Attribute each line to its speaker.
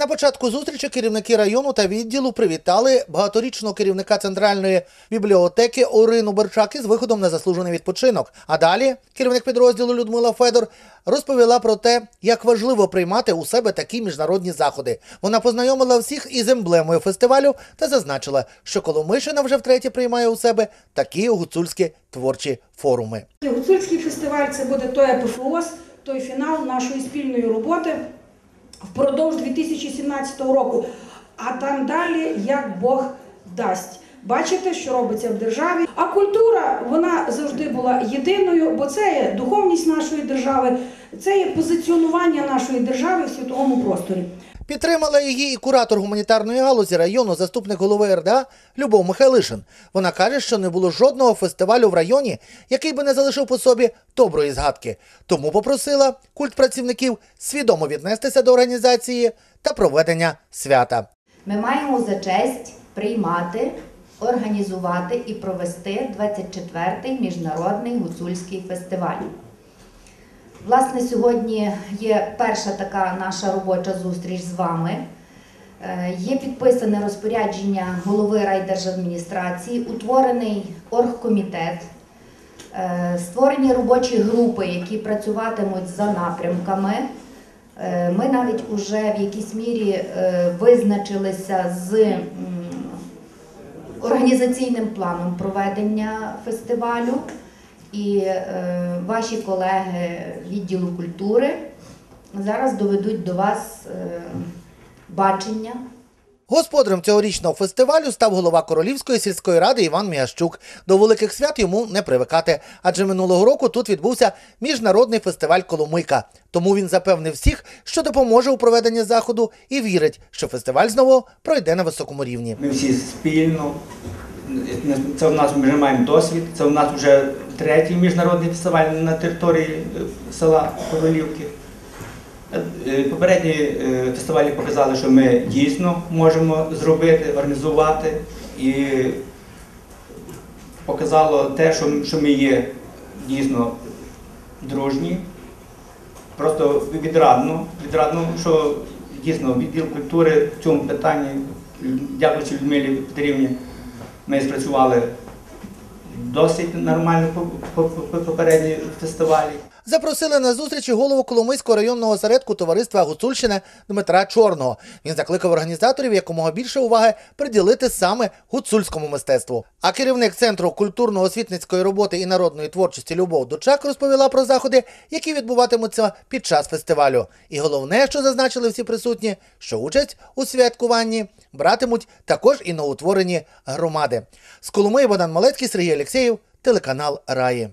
Speaker 1: На початку зустрічі керівники району та відділу привітали багаторічного керівника центральної бібліотеки Орину Берчак із виходом на заслужений відпочинок. А далі керівник підрозділу Людмила Федор розповіла про те, як важливо приймати у себе такі міжнародні заходи. Вона познайомила всіх із емблемою фестивалю та зазначила, що Коломишина вже втретє приймає у себе такі гуцульські творчі форуми.
Speaker 2: Гуцульський фестиваль це буде той апофеоз, той фінал нашої спільної роботи впродовж 2017 року. А там далі як Бог дасть. Бачите, що робиться в державі. А культура вона завжди була єдиною, бо це є духовність нашої держави, це є позиціонування нашої держави в світовому просторі.
Speaker 1: Підтримала її і куратор гуманітарної галузі району, заступник голови РДА Любов Михайлишин. Вона каже, що не було жодного фестивалю в районі, який би не залишив по собі доброї згадки. Тому попросила культ працівників свідомо віднестися до організації та проведення свята.
Speaker 3: Ми маємо за честь приймати, організувати і провести 24-й міжнародний гуцульський фестиваль. Власне, сьогодні є перша така наша робоча зустріч з вами. Е, Є підписане розпорядження голови райдержадміністрації, утворений оргкомітет, е, створені робочі групи, які працюватимуть за напрямками. Е, Ми навіть уже в якійсь мірі визначилися з організаційним планом проведення фестивалю. І е, ваші колеги відділу культури зараз доведуть до вас е, бачення
Speaker 1: Господарем цьогорічного фестивалю став голова Королівської сільської ради Іван Міящук. До великих свят йому не привикати, адже минулого року тут відбувся міжнародний фестиваль Коломийка. Тому він запевнив всіх, що допоможе у проведенні заходу, і вірить, що фестиваль знову пройде на високому рівні.
Speaker 4: Ми всі спільно. Це в нас вже маємо досвід. Це в нас вже третій міжнародний фестиваль на території села Королівки. Е, Попередні е, фестивалі показали, що ми дійсно можемо зробити, організувати і показало те, що, ми є дійсно дружні. Просто відрадно, відрадно, що дійсно відділ культури в цьому питанні, дякуючи Людмилі Петрівні, ми спрацювали досить нормально по, по, по попередні фестивалі.
Speaker 1: Запросили на зустрічі голову Коломийського районного осередку товариства Гуцульщина Дмитра Чорного. Він закликав організаторів якомога більше уваги приділити саме гуцульському мистецтву. А керівник центру культурно-освітницької роботи і народної творчості Любов Дучак розповіла про заходи, які відбуватимуться під час фестивалю. І головне, що зазначили всі присутні, що участь у святкуванні братимуть також і новоутворені громади. З Коломиї Богдан Малецький, Сергій Алєксєєв, телеканал Раї.